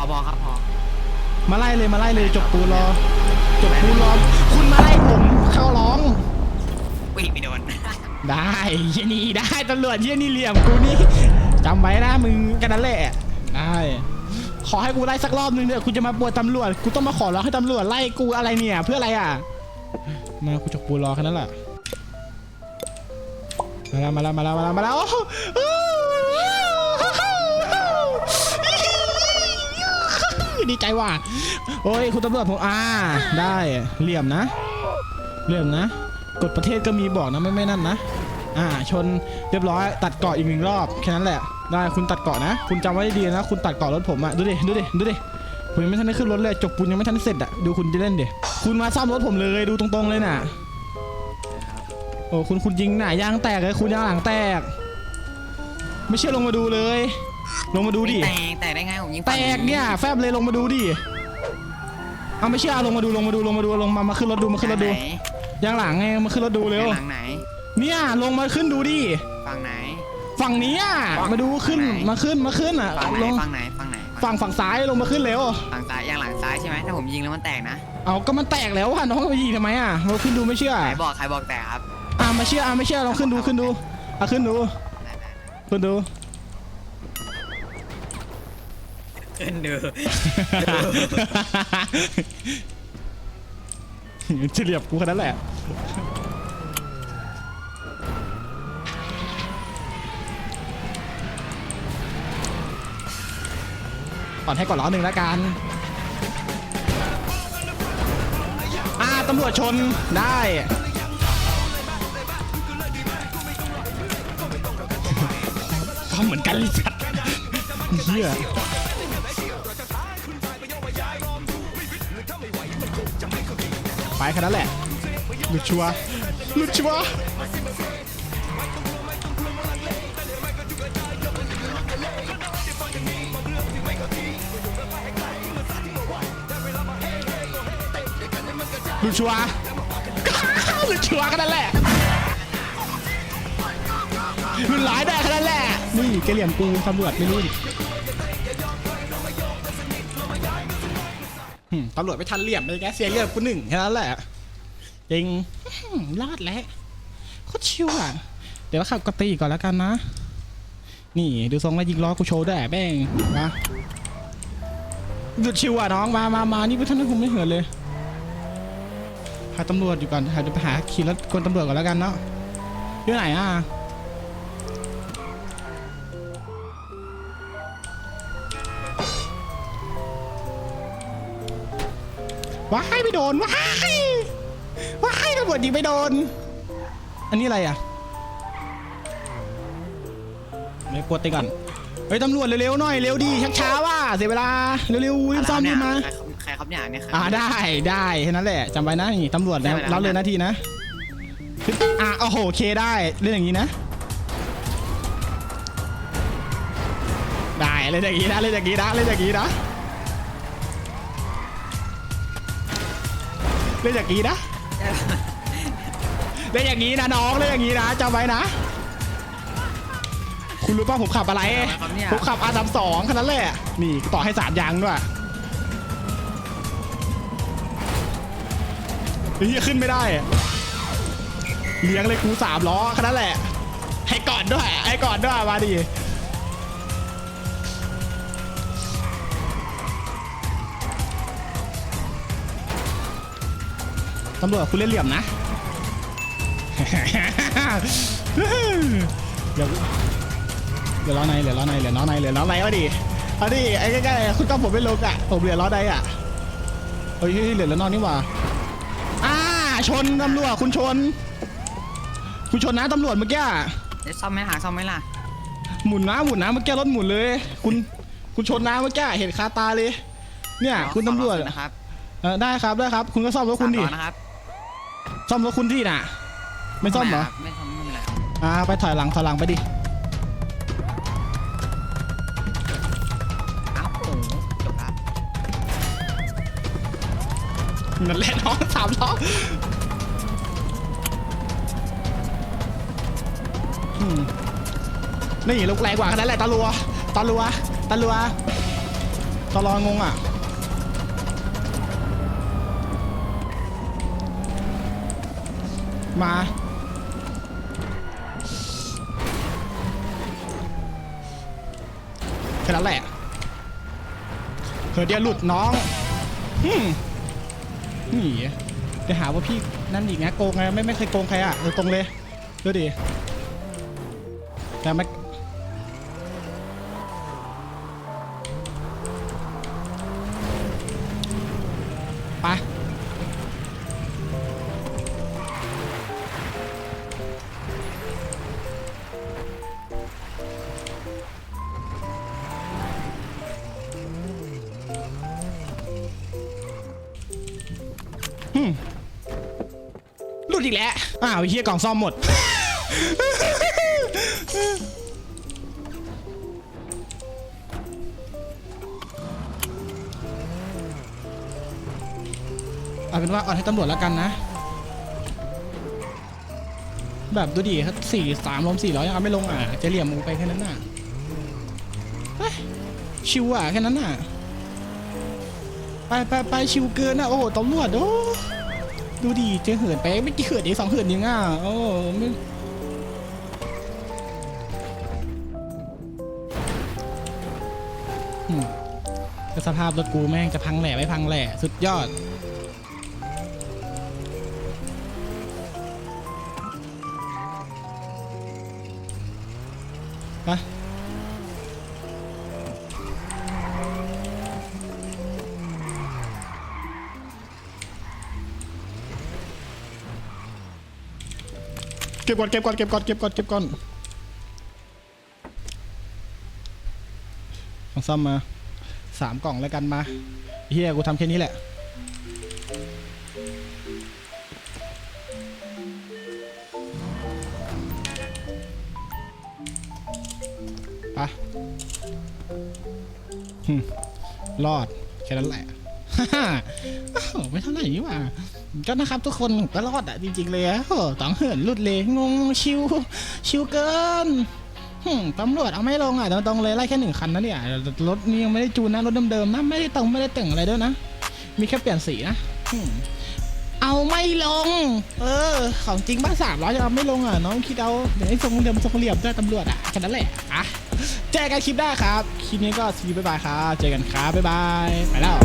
อพอครับพอมาไล่เลยมาไล่เลยจบปูรอจบปูรอคุณมาไล่ผมเข้าร้องอุ้ยไม่โดนได้เหี้ยนี่ได้ตำรวจเยี่ยนี่เหลี่ยมกูนี่จำไว้นะมึงกันนั่นแหละได้ขอให้กูไล่สักรอบนึงเถอะกูจะมาปวดตำรวจกูต้องมาขอร้องให้ตำรวจไล่กูอะไรเนี่ย เพื่ออะไรอะมากูจกปูรอแค่นั้นแหละมาแล้วมาแล้วมาแล้วมาแล้วมาแล้วโอ้โห ดีใจว่ะโอ้ยคุณตำรวจผมอ่า ได้เหลี่ยมนะเหลี่ยมนะกฎประเทศก็มีบอกนะไม่ไม่นั่นนะ อ่า ชนเรียบร้อยตัดเกาะอีกหนึ่งรอบแค่นั้นแหละ ได้คุณตัดเกาะนะ คุณจำไว้ดีนะ คุณตัดเกาะรถผมอะดูดิดูดิดูดิผมยังไม่ทันได้ขึ้นรถเลยจกปูนยังไม่ทันได้เสร็จอะดูคุณจะเล่นดิคุณมาซ่อมรถผมเลยดูตรงๆเลยน่ะโอ้คุณคุณยิงหน่ายางแตกเลยคุณยางหลังแตก ไม่เชื่อลงมาดูเลย ลงมาดูดิ แตกแตกได้ไงผมยิงแตกเนี่ยแฟบเลยลงมาดูดิเอาไม่เชื่อลงมาดูลงมาดูลงมาดูลงมามาขึ้นรถดูมาขึ้นรถดูไหนยางหลังไงมาขึ้นรถดูเร็วหลังไหนเนี่ยลงมาขึ้นดูดิ ฝั่งไหน ฝั่งนี้อะมาดูขึ้นฝั่งไหนมาขึ้นมาขึ้นอะฝั่งไหนลงฝั่งไหนฝั่งไหนฝั่งฝั่งซ้ายลงมาขึ้นเร็ว ฝั่งซ้ายยางหลังซ้ายใช่ไหมถ้าผมยิงแล้วมันแตกนะเอาก็มันแตกแล้วอะน้องก็ไปยิงทำไมอะมาขึ้นดูไม่เชื่อ ใครบอกใครบอกแตกครับอะมาเชื่ออะไม่เชื่อลองขึ้นดูขึ้นดูอะขึ้นดูได้ได้ขึ้นดู ขึ้นดูเฉลียบกูแค่นั้นแหละ ก่อนให้ก่อนล้อหนึ่งแล้วกัน อ่าตำรวจชนได้ทำเหมือนกันเลยสัตว์เฮีย ไปแค่นั้นแหละหลุดชัวหลุดชัวหลุดชัวร์หลุดชัวแค่นั้นแหละหลุดหลายได้แค่นั้นแหละนี่แกเหลี่ยมกูตำรวจไม่รู้ดิ ตำรวจไม่ทันเหลี่ยมเลยแกเสียเลือดกูหนึ่งแค่นั้นแหละจริงหึรอดแล้วโคตรชิวอะ เดี๋ยวขับกตีก่อนแล้วกันนะ นี่ดูทรงแล้วยิงล้อกูโชว์ได้วยแม่งมาหยุดชิวอะน้องมามามานี่พวกท่านผมไม่เหินเลยหาตำรวจอยู่ก่อนหาเดี๋ยวไปหาขี่รถกวนตำรวจก่อนแล้วกันเนาะอยู่ไหนอะ ว้ายไม่โดนว้ายว้ายตำรวจยิงไม่โดน อันนี้อะไรอะไม่กดตีก่อนเฮ้ยตำรวจเร็วๆหน่อยเร็วดีชักช้าว่ะเสียเวลาเร็วๆรีบซ่อมรีบมาใครครับใครครับเนี่ยเนี่ยใครอ่าได้ได้แค่นั้นแหละจำไว้นะนี่ตำรวจนะได้ไหมรับเลยหน้าที่นะขึ้นอะโอ้โหเคได้เล่นอย่างนี้นะ ได้เล่นอย่างนี้นะเล่นอย่างนี้นะเล่นอย่างนี้นะ เล่นอย่างนี้นะ เล่นอย่างนี้นะน้องเล่นอย่างนี้นะจำไว้นะ คุณรู้ป่ะผมขับอะไรครับเนี่ย ผมขับอาดัมสองแค่นั้นแหละ นี่ต่อให้สามยางด้วยเฮียขึ้นไม่ได้อะเลี้ยงเลยกูสามล้อแค่นั้นแหละ ให้ก่อนด้วย ให้ก่อนด้วยมาดิ ตำรวจคุณเล่นเหลี่ยมนะเดี๋ยวเดี๋ยวล้อในเหลือล้อในเหลือล้อในเหลือล้อในเอาดิเอาดิไอ้ใกล้ๆคุณต้องผมไม่ลงอะผมเหลือล้อในอะเฮ้ยเหลือล้อนอกนี่หว่าอ่าชนตำรวจคุณชน คุณชนนะตำรวจเมื่อกี้เดี๋ยวซ่อมไหมหาซ่อมไหมล่ะหมุนนะหมุนนะเมื่อกี้รถหมุนเลย คุณคุณชนนะเมื่อกี้เห็นคาตาเลย เนี่ย คุณตำรวจขอนะครับเออได้ครับได้ครับ คุณก็ซ่อมรถคุณดิสามล้อนะครับ ซ่อมรถคุณที่น่ะ ไม่ซ่อมเหรอ ไม่ซ่อมไม่เป็นไรครับอ่าไปถอยหลังถอยหลังไปดิอ้าวโอ้โหจบครับนั่นแหละน้องสามล้ออืมนี่ลูกแรงกว่าขนาดแหละตาลัวตาลัวตาลัวตลองงอะ มา แค่นั้นแหละเผื่อเดี๋ยวหลุดน้องฮึมนี่จะหาว่าพี่นั่นอีกนะโกงไงไม่ไม่เคยโกงใครอะตรงเลยดูดิแต่ไม่ หลุดอีกแล้ว อ้าวเฮียกล่องซ่อมหมด เอาเป็นว่าเอาให้ตำรวจแล้วกันนะ แบบดูดิครับสี่สามลมสี่ร้อยยังเอาไม่ลงอะ จะเหลี่ยมมึงไปแค่นั้นน่ะเฮ้ยชิวอะแค่นั้นน่ะ ไปไปไปชิวเกินอะโอ้ตำรวจโอ้ดูดิเจอเหินไปไม่กี่เหินเองสองเหินยังอะโอ้ไม่สภาพรถกูแม่งจะพังแหล่ไม่พังแหล่สุดยอด ก็บก่อนเก็บก่อนเก็บก่อนเก็บก่อนเก็บก่อนของซ่อมมาสามกล่องแล้วกันมาเฮียกูทำแค่นี้แหละไปะรอดแค่นั้นแหละอ้าวไม่เท่าไหร่นี่หว่า ก็นะครับทุกคนก็รอดอะจริงๆเลยอะต้องเหินหลุดเลยงงชิวชิวเกินตำรวจเอาไม่ลงอะตรงเลยไล่แค่หนึ่งคันนะเนี่ยรถนี่ยังไม่ได้จูนนะรถเดิมๆนะไม่ได้ตรงไม่ได้แต่งอะไรด้วยนะ มีแค่เปลี่ยนสีนะเอาไม่ลง เออ ของจริงบ้านสามร้อยจะเอาไม่ลงอะน้องคิดเอาเดี๋ยวไอ้ทรงเดิมทรงเหลี่ยมได้ตำรวจอะแค่นั้นแหละอะเจอกันคลิปหน้าครับ คลิปนี้ก็สีบ๊ายบายครับเจอกันครับบ๊ายบายไปแล้ว